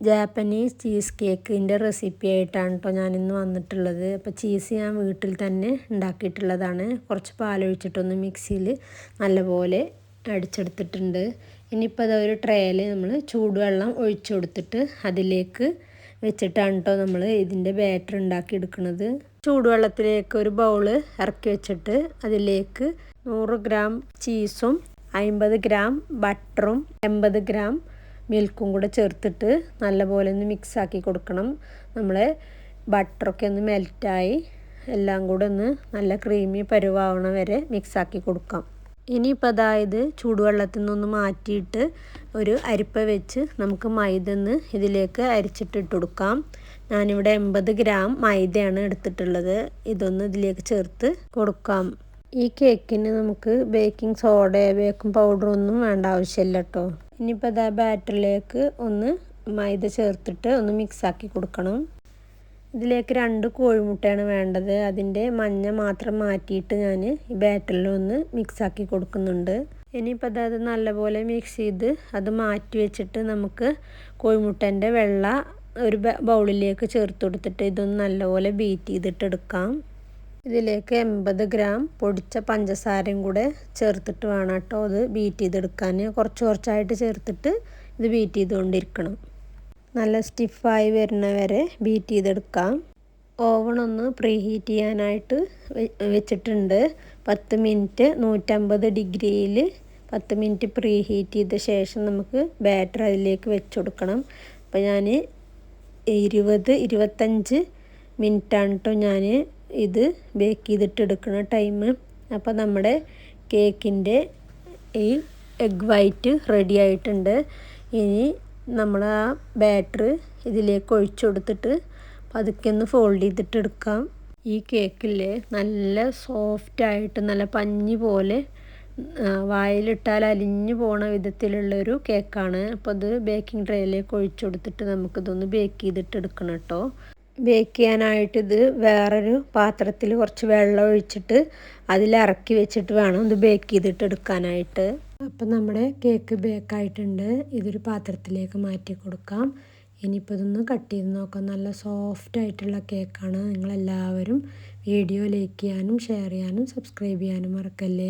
Japanese cheese കേക്കിന്റെ recipe ആയിട്ടാണ് കേട്ടോ ഞാനിന്ന് വന്നിട്ടുള്ളത്. അപ്പോൾ ചീസ് ഞാൻ വീട്ടിൽ തന്നെ ഉണ്ടാക്കിയിട്ടുള്ളതാണ്. കുറച്ച് പാലൊഴിച്ചിട്ടൊന്ന് മിക്സിയിൽ നല്ലപോലെ അടിച്ചെടുത്തിട്ടുണ്ട്. ഇനിയിപ്പോൾ അതൊരു ട്രേയിൽ നമ്മൾ ചൂടുവെള്ളം ഒഴിച്ചു കൊടുത്തിട്ട് അതിലേക്ക് വെച്ചിട്ടാണ് കേട്ടോ നമ്മൾ ഇതിന്റെ ബാറ്റർ ഉണ്ടാക്കിയെടുക്കുന്നത് ചൂടുവെള്ളത്തിലേക്ക് ഒരു ബൗൾ ഇറക്കി വെച്ചിട്ട് അതിലേക്ക് നൂറ് ഗ്രാം ചീസും അമ്പത് ഗ്രാം ബട്ടറും എൺപത് ഗ്രാം മിൽക്കും കൂടെ ചേർത്തിട്ട് നല്ലപോലെ ഒന്ന് മിക്സാക്കി കൊടുക്കണം. നമ്മൾ ബട്ടറൊക്കെ ഒന്ന് മെൽറ്റായി എല്ലാം കൂടെ ഒന്ന് നല്ല ക്രീമി പരുവാവണ വരെ മിക്സാക്കി കൊടുക്കാം. ഇനിയിപ്പോൾ അതായത് ചൂടുവെള്ളത്തിൽ നിന്നൊന്ന് മാറ്റിയിട്ട് ഒരു അരിപ്പ വെച്ച് നമുക്ക് മൈദ ഒന്ന് ഇതിലേക്ക് അരിച്ചിട്ടിട്ട് കൊടുക്കാം. ഞാനിവിടെ എൺപത് ഗ്രാം മൈദയാണ് എടുത്തിട്ടുള്ളത്. ഇതൊന്ന് ഇതിലേക്ക് ചേർത്ത് കൊടുക്കാം. ഈ കേക്കിന് നമുക്ക് ബേക്കിംഗ് സോഡ ബേക്കിംഗ് പൗഡർ ഒന്നും വേണ്ട ആവശ്യമില്ല കേട്ടോ ഇനിയിപ്പോൾ അതാ ബാറ്ററിലേക്ക് ഒന്ന് മൈദ ചേർത്തിട്ട് ഒന്ന് മിക്സാക്കി കൊടുക്കണം. ഇതിലേക്ക് രണ്ട് കോഴിമുട്ടയാണ് വേണ്ടത്. അതിന്റെ മഞ്ഞ മാത്രം മാറ്റിയിട്ട് ഞാൻ ഈ ബാറ്ററിൽ ഒന്ന് മിക്സാക്കി കൊടുക്കുന്നുണ്ട്. ഇനിയിപ്പോൾ അതായത് നല്ലപോലെ മിക്സ് ചെയ്ത് അത് മാറ്റി വെച്ചിട്ട് നമുക്ക് കോഴിമുട്ടന്റെ വെള്ള ഒരു ബൗളിലേക്ക് ചേർത്ത് കൊടുത്തിട്ട് ഇതൊന്ന് നല്ലപോലെ ബീറ്റ് ചെയ്തിട്ട് എടുക്കാം ഇതിലേക്ക് എൺപത് ഗ്രാം പൊടിച്ച പഞ്ചസാരയും കൂടെ ചേർത്തിട്ട് വേണം കേട്ടോ അത് ബീറ്റ് ചെയ്തെടുക്കാൻ. കുറച്ച് കുറച്ചായിട്ട് ചേർത്തിട്ട് ഇത് ബീറ്റ് ചെയ്തുകൊണ്ടിരിക്കണം. നല്ല സ്റ്റിഫായി വരുന്ന വരെ ബീറ്റ് ചെയ്തെടുക്കാം. ഓവൺ ഒന്ന് പ്രീ ഹീറ്റ് ചെയ്യാനായിട്ട് വെച്ചിട്ടുണ്ട്. പത്ത് മിനിറ്റ് നൂറ്റമ്പത് ഡിഗ്രിയിൽ പത്ത് മിനിറ്റ് പ്രീ ഹീറ്റ് ചെയ്ത ശേഷം നമുക്ക് ബാറ്റർ അതിലേക്ക് വെച്ച് കൊടുക്കണം അപ്പോൾ ഞാൻ ഇരുപത് ഇരുപത്തഞ്ച് മിനിറ്റാണ് കേട്ടോ ഞാൻ ഇത് ബേക്ക് ചെയ്തിട്ട് എടുക്കണം ടൈം അപ്പോൾ നമ്മുടെ കേക്കിന്റെ ഈ എഗ് വൈറ്റ് റെഡി ആയിട്ടുണ്ട്. ഇനി നമ്മൾ ആ ബാറ്റർ ഇതിലേക്ക് ഒഴിച്ചു കൊടുത്തിട്ട് പതുക്കെ ഒന്ന് ഫോൾഡ് ചെയ്തിട്ട് എടുക്കാം ഈ കേക്കിൽ നല്ല സോഫ്റ്റായിട്ട് നല്ല പഞ്ഞി പോലെ വായിലിട്ടാൽ അലിഞ്ഞു പോണ വിധത്തിലുള്ളൊരു കേക്കാണ് അപ്പോൾ അത് ബേക്കിംഗ് ട്രേയിലേക്ക് ഒഴിച്ചു കൊടുത്തിട്ട് നമുക്കിതൊന്ന് ബേക്ക് ചെയ്തിട്ട് എടുക്കണം കേട്ടോ ബേക്ക് ചെയ്യാനായിട്ട് ഇത് വേറൊരു പാത്രത്തിൽ കുറച്ച് വെള്ളം ഒഴിച്ചിട്ട് അതിൽ ഇറക്കി വെച്ചിട്ട് വേണം ഇത് ബേക്ക് ചെയ്തിട്ട് എടുക്കാനായിട്ട്. അപ്പം നമ്മുടെ കേക്ക് ബേക്കായിട്ടുണ്ട് ഇതൊരു പാത്രത്തിലേക്ക് മാറ്റി കൊടുക്കാം. ഇനിയിപ്പോൾ ഇതൊന്ന് കട്ട് ചെയ്ത് നോക്കാം. നല്ല സോഫ്റ്റ് ആയിട്ടുള്ള കേക്കാണ് നിങ്ങളെല്ലാവരും വീഡിയോ ലൈക്ക് ചെയ്യാനും ഷെയർ ചെയ്യാനും സബ്സ്ക്രൈബ് ചെയ്യാനും മറക്കല്ലേ?